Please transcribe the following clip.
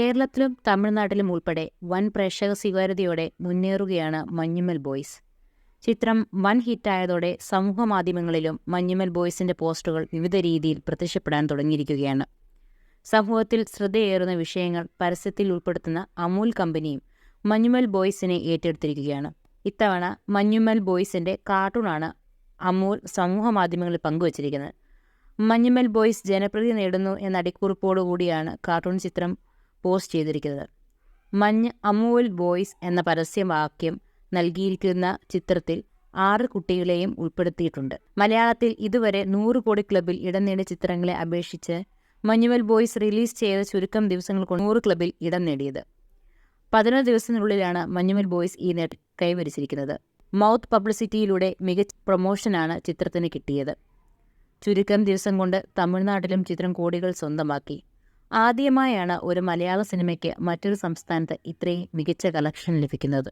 കേരളത്തിലും തമിഴ്നാട്ടിലും ഉൾപ്പെടെ വൻ പ്രേക്ഷക സ്വീകാര്യതയോടെ മുന്നേറുകയാണ് മഞ്ഞുമൽ ബോയ്സ്. ചിത്രം വൻ ഹിറ്റായതോടെ സമൂഹ മാധ്യമങ്ങളിലും മഞ്ഞുമൽ ബോയ്സിന്റെ പോസ്റ്ററുകൾ വിവിധ രീതിയിൽ പ്രത്യക്ഷപ്പെടാൻ തുടങ്ങിയിരിക്കുകയാണ്. സമൂഹത്തിൽ ശ്രദ്ധയേറുന്ന വിഷയങ്ങൾ പരസ്യത്തിൽ ഉൾപ്പെടുത്തുന്ന അമൂൽ കമ്പനിയും മഞ്ഞുമൽ ബോയ്സിനെ ഏറ്റെടുത്തിരിക്കുകയാണ്. ഇത്തവണ മഞ്ഞുമൽ ബോയ്സിന്റെ കാർട്ടൂണാണ് അമൂൽ സമൂഹ മാധ്യമങ്ങളിൽ പങ്കുവച്ചിരിക്കുന്നത്. മഞ്ഞുമൽ ബോയ്സ് ജനപ്രീതി നേടുന്നു എന്ന അടിക്കുറിപ്പോടുകൂടിയാണ് കാർട്ടൂൺ ചിത്രം പോസ്റ്റ് ചെയ്തിരിക്കുന്നത്. മഞ്ഞ് അമൂൽ ബോയ്സ് എന്ന പരസ്യവാക്യം നൽകിയിരിക്കുന്ന ചിത്രത്തിൽ ആറ് കുട്ടികളെയും ഉൾപ്പെടുത്തിയിട്ടുണ്ട്. മലയാളത്തിൽ ഇതുവരെ നൂറ് കോടി ക്ലബിൽ ഇടം നേടിയ ചിത്രങ്ങളെ അപേക്ഷിച്ച് മഞ്ഞുവൽ ബോയ്സ് റിലീസ് ചെയ്ത ചുരുക്കം ദിവസങ്ങൾ കൊണ്ട് നൂറ് ക്ലബിൽ ഇടം നേടിയത്. പതിനൊന്ന് ദിവസത്തിനുള്ളിലാണ് മഞ്ഞുമൽ ബോയ്സ് ഈ നേട്ടം കൈവരിച്ചിരിക്കുന്നത്. മൗത്ത് പബ്ലിസിറ്റിയിലൂടെ മികച്ച പ്രൊമോഷനാണ് ചിത്രത്തിന് കിട്ടിയത്. ചുരുക്കം ദിവസം കൊണ്ട് തമിഴ്നാട്ടിലും ചിത്രം കോടികൾ സ്വന്തമാക്കി. ആദ്യമായാണ് ഒരു മലയാള സിനിമയ്ക്ക് മറ്റൊരു സംസ്ഥാനത്ത് ഇത്രയും മികച്ച കളക്ഷൻ ലഭിക്കുന്നത്.